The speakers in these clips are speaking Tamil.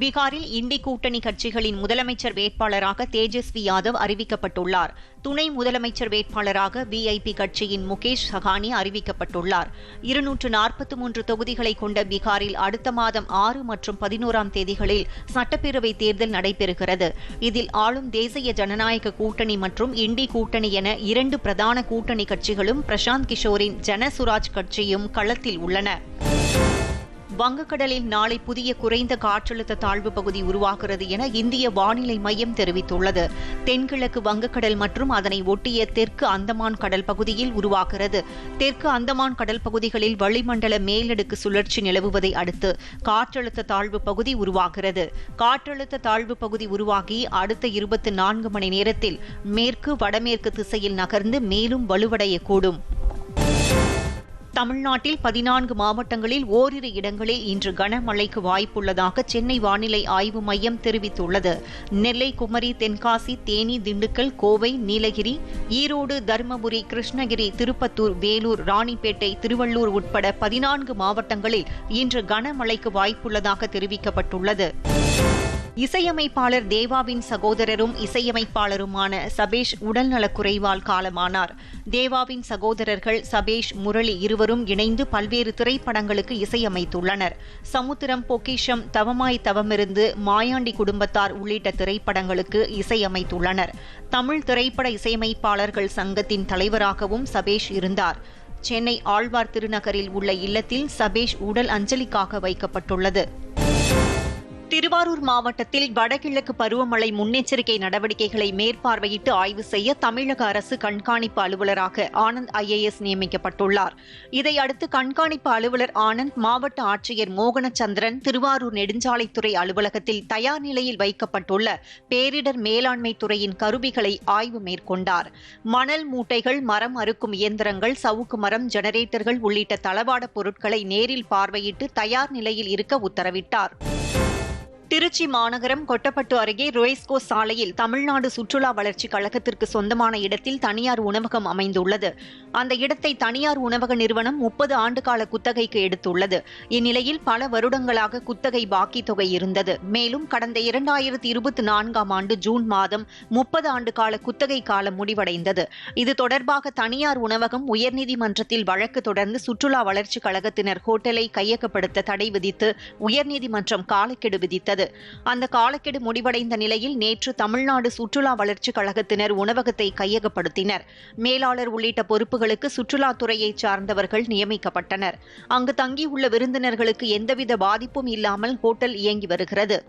பீகாரில் இண்டி கூட்டணி கட்சிகளின் முதலமைச்சர் வேட்பாளராக தேஜஸ்வி யாதவ் அறிவிக்கப்பட்டுள்ளார். துணை முதலமைச்சர் வேட்பாளராக விஐபி கட்சியின் முகேஷ் சகானி அறிவிக்கப்பட்டுள்ளார். இருநூற்று நாற்பத்தி மூன்று தொகுதிகளை கொண்ட பீகாரில் அடுத்த மாதம் ஆறு மற்றும் பதினோராம் தேதிகளில் சட்டப்பேரவை தேர்தல் நடைபெறுகிறது. இதில் ஆளும் தேசிய ஜனநாயக கூட்டணி மற்றும் இண்டி கூட்டணி என இரண்டு பிரதான கூட்டணி கட்சிகளும் பிரசாந்த் கிஷோரின் ஜனசுராஜ் கட்சியும் களத்தில் உள்ளன. வங்கக்கடலில் நாளை புதிய குறைந்த காற்றழுத்த தாழ்வு பகுதி உருவாகிறது என இந்திய வானிலை மையம் தெரிவித்துள்ளது. தென்கிழக்கு வங்கக்கடல் மற்றும் அதனை ஒட்டிய தெற்கு அந்தமான் கடல் பகுதியில் உருவாகிறது. தெற்கு அந்தமான் கடல் பகுதிகளில் வளிமண்டல மேலடுக்கு சுழற்சி நிலவுவதை அடுத்து காற்றழுத்த தாழ்வு பகுதி உருவாகிறது. காற்றழுத்த தாழ்வு பகுதி உருவாகி அடுத்த இருபத்தி நான்கு மணி நேரத்தில் மேற்கு வடமேற்கு திசையில் நகர்ந்து மேலும் வலுவடையக்கூடும். தமிழ்நாட்டில் பதினான்கு மாவட்டங்களில் ஓரிரு இடங்களில் இன்று கனமழைக்கு வாய்ப்புள்ளதாக சென்னை வானிலை ஆய்வு மையம் தெரிவித்துள்ளது. நெல்லை குமரி தென்காசி தேனி திண்டுக்கல் கோவை நீலகிரி ஈரோடு தருமபுரி கிருஷ்ணகிரி திருப்பத்தூர் வேலூர் ராணிப்பேட்டை திருவள்ளூர் உட்பட பதினான்கு மாவட்டங்களில் இன்று கனமழைக்கு வாய்ப்புள்ளதாக தெரிவிக்கப்பட்டுள்ளது. இசையமைப்பாளர் தேவாவின் சகோதரரும் இசையமைப்பாளருமான சபேஷ் உடல்நலக்குறைவால் காலமானார். தேவாவின் சகோதரர்கள் சபேஷ் முரளி இருவரும் இணைந்து பல்வேறு திரைப்படங்களுக்கு இசையமைத்துள்ளனர். சமுத்திரம் பொக்கிஷம் தவமாய் தவமிருந்து மாயாண்டி குடும்பத்தார் உள்ளிட்ட திரைப்படங்களுக்கு இசையமைத்துள்ளனர். தமிழ் திரைப்பட இசையமைப்பாளர்கள் சங்கத்தின் தலைவராகவும் சபேஷ் இருந்தார். சென்னை ஆழ்வார் திருநகரில் உள்ள இல்லத்தில் சபேஷ் உடல் அஞ்சலிக்காக வைக்கப்பட்டுள்ளது. திருவாரூர் மாவட்டத்தில் வடகிழக்கு பருவமழை முன்னெச்சரிக்கை நடவடிக்கைகளை மேற்பார்வையிட்டு ஆய்வு செய்ய தமிழக அரசு கண்காணிப்பு அலுவலராக ஆனந்த் ஐஏஎஸ் நியமிக்கப்பட்டுள்ளார். இதையடுத்து கண்காணிப்பு அலுவலர் ஆனந்த் மாவட்ட ஆட்சியர் மோகனச்சந்திரன் திருவாரூர் நெடுஞ்சாலைத்துறை அலுவலகத்தில் தயார் நிலையில் வைக்கப்பட்டுள்ள பேரிடர் மேலாண்மை துறையின் கருவிகளை ஆய்வு மேற்கொண்டார். மணல் மூட்டைகள் மரம் அறுக்கும் இயந்திரங்கள் சவுக்கு மரம் ஜெனரேட்டர்கள் உள்ளிட்ட தளவாட பொருட்களை நேரில் பார்வையிட்டு தயார் நிலையில் இருக்க உத்தரவிட்டார். திருச்சி மாநகரம் கொட்டப்பட்டு அருகே ரோய்ஸ்கோ சாலையில் தமிழ்நாடு சுற்றுலா வளர்ச்சி கழகத்திற்கு சொந்தமான இடத்தில் தனியார் உணவகம் அமைந்துள்ளது. அந்த இடத்தை தனியார் உணவக நிறுவனம் முப்பது ஆண்டுகால குத்தகைக்கு எடுத்துள்ளது. இந்நிலையில் பல வருடங்களாக குத்தகை பாக்கி தொகை இருந்தது. மேலும் கடந்த இரண்டாயிரத்தி இருபத்தி நான்காம் ஆண்டு ஜூன் மாதம் முப்பது ஆண்டு கால குத்தகை காலம் முடிவடைந்தது. இது தொடர்பாக தனியார் உணவகம் உயர்நீதிமன்றத்தில் வழக்கு தொடர்ந்து சுற்றுலா வளர்ச்சி கழகத்தினர் ஹோட்டலை கையகப்படுத்த தடை விதித்து உயர்நீதிமன்றம் காலக்கெடு விதித்தது. இருந்தது அந்த காலக்கெடு முடிவடைந்த நிலையில் நேற்று தமிழ்நாடு சுற்றுலா வளர்ச்சிக் கழகத்தினர் உணவகத்தை கையகப்படுத்தினர். மேலாளர் உள்ளிட்ட பொறுப்புகளுக்கு சுற்றுலாத்துறையைச் சார்ந்தவர்கள் நியமிக்கப்பட்டனர். அங்கு தங்கியுள்ள விருந்தினர்களுக்கு எந்தவித பாதிப்பும் இல்லாமல் ஹோட்டல் இயங்கி வருகிறது.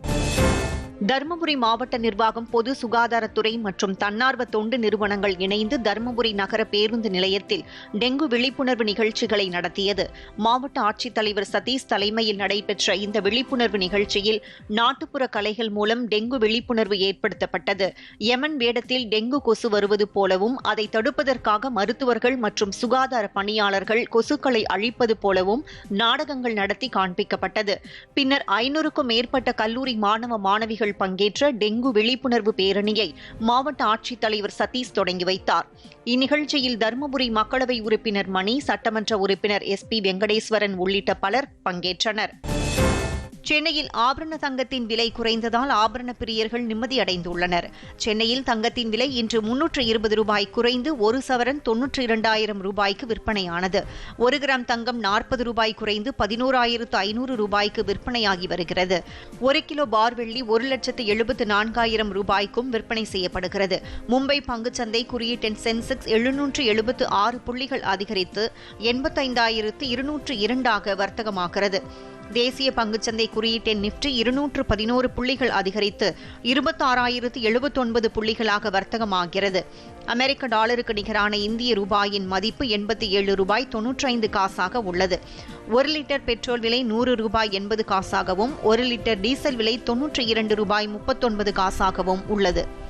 தருமபுரி மாவட்ட நிர்வாகம் பொது சுகாதாரத்துறை மற்றும் தன்னார்வ தொண்டு நிறுவனங்கள் இணைந்து தருமபுரி நகர பேருந்து நிலையத்தில் டெங்கு விழிப்புணர்வு நிகழ்ச்சிகளை நடத்தியது. மாவட்ட ஆட்சித்தலைவர் சதீஷ் தலைமையில் நடைபெற்ற இந்த விழிப்புணர்வு நிகழ்ச்சியில் நாட்டுப்புற கலைகள் மூலம் டெங்கு விழிப்புணர்வு ஏற்படுத்தப்பட்டது. யமன் வேடத்தில் டெங்கு கொசு வருவது போலவும் அதை தடுப்பதற்காக மருத்துவர்கள் மற்றும் சுகாதார பணியாளர்கள் கொசுக்களை அழிப்பது போலவும் நாடகங்கள் நடத்தி காண்பிக்கப்பட்டது. பின்னர் ஐநூறுக்கும் மேற்பட்ட கல்லூரி மாணவ மாணவிகள் பங்கேற்ற டெங்கு விழிப்புணர்வு பேரணியை மாவட்ட ஆட்சித்தலைவர் சதீஷ் தொடங்கி வைத்தார். இந்நிகழ்ச்சியில் தருமபுரி மக்களவை உறுப்பினர் மணி சட்டமன்ற உறுப்பினர் எஸ் பி வெங்கடேஸ்வரன் உள்ளிட்ட பலர் பங்கேற்றனர். சென்னையில் ஆபரண தங்கத்தின் விலை குறைந்ததால் ஆபரண பிரியர்கள் நிம்மதியடைந்துள்ளனர். சென்னையில் தங்கத்தின் விலை இன்று முன்னூற்று இருபது ரூபாய் குறைந்து ஒரு சவரன் தொன்னூற்று இரண்டாயிரம் ரூபாய்க்கு விற்பனையானது. ஒரு கிராம் தங்கம் நாற்பது ரூபாய் குறைந்து பதினோராயிரத்து ஐநூறு ரூபாய்க்கு விற்பனையாகி வருகிறது. ஒரு கிலோ பார் வெள்ளி ஒரு லட்சத்து எழுபத்து நான்காயிரம் ரூபாய்க்கும் விற்பனை செய்யப்படுகிறது. மும்பை பங்குச்சந்தை குறியீட்டின் சென்செக்ஸ் எழுநூற்று எழுபத்து ஆறு புள்ளிகள் அதிகரித்து எண்பத்தைந்தாயிரத்து இருநூற்று இரண்டாக வர்த்தகமாகிறது. தேசிய பங்குச்சந்தை குறியீட்டின் நிப்டி இருநூற்று பதினோரு புள்ளிகள் அதிகரித்து இருபத்தாறாயிரத்து எழுபத்தொன்பது புள்ளிகளாக வர்த்தகமாகிறது. அமெரிக்க டாலருக்கு நிகரான இந்திய ரூபாயின் மதிப்பு எண்பத்தி ஏழு ரூபாய் தொன்னூற்றைந்து காசாக உள்ளது. ஒரு லிட்டர் பெட்ரோல் விலை நூறு ரூபாய் எண்பது காசாகவும் ஒரு லிட்டர் டீசல் விலை தொன்னூற்றி இரண்டு ரூபாய் முப்பத்தொன்பது காசாகவும் உள்ளது.